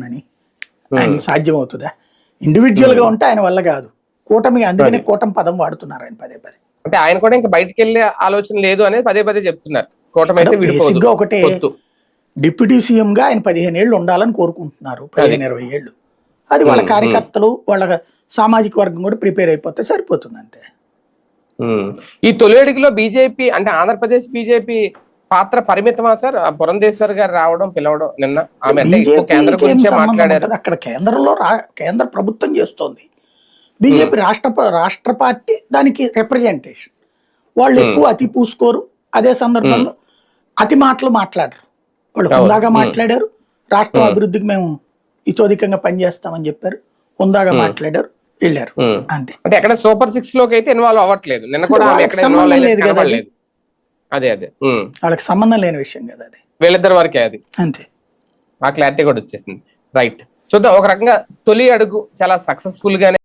అని ఆయన సాధ్యం అవుతుందా ఇండివిజువల్గా ఉంటే ఆయన వల్ల కాదు. కూటమి అందుకనే కూటమి పదం వాడుతున్నారు ఆయన పదే పదే. అంటే ఆయన కూడా ఇంకా బయటకు వెళ్ళే ఆలోచన లేదు అనేది పదే పదే చెప్తున్నారు. కూటమి అయితే ఒకటే. డిప్యూటీ సీఎం గా ఆయన పదిహేను ఏళ్ళు ఉండాలని కోరుకుంటున్నారు. పదిహేను ఇరవై ఏళ్ళు. అది వాళ్ళ కార్యకర్తలు వాళ్ళ సామాజిక వర్గం కూడా ప్రిపేర్ అయిపోతే సరిపోతుంది అంతే. ఈ తొలి అడుగులో బీజేపీ అంటే ఆంధ్రప్రదేశ్ బీజేపీ పాత్ర పరిమితమా సార్? పురంధేశ్వర్ గారు రావడం పిలవడం నిన్న ఆమె కేంద్ర గురించే మాట్లాడారు. అక్కడ కేంద్రంలో కేంద్ర ప్రభుత్వం చేస్తోంది. బీజేపీ రాష్ట్ర రాష్ట్ర పార్టీ దానికి రిప్రజెంటేషన్ వాళ్ళు ఎక్కువ అతి పూసుకోరు. అదే సందర్భంలో అతి మాటలు మాట్లాడరు. వాళ్ళు హుందాగా మాట్లాడారు. రాష్ట్రం అభివృద్ధికి మేము ఇతోధికంగా పనిచేస్తామని చెప్పారు. హుందాగా మాట్లాడారు. వెళ్ళారు. అంతే. అంటే ఎక్కడ సూపర్ సిక్స్లోకి అయితే ఇన్వాల్వ్ అవ్వట్లేదు. నిన్న కూడా లేదు కదా అది. అదే. వాళ్ళకి సంబంధం లేని విషయం కదా అది. వీళ్ళిద్దరి వరకే అది. అంతే. ఆ క్లారిటీ కూడా వచ్చేసింది. రైట్ చూద్దాం ఒక రకంగా తొలి అడుగు చాలా సక్సెస్ఫుల్ గానే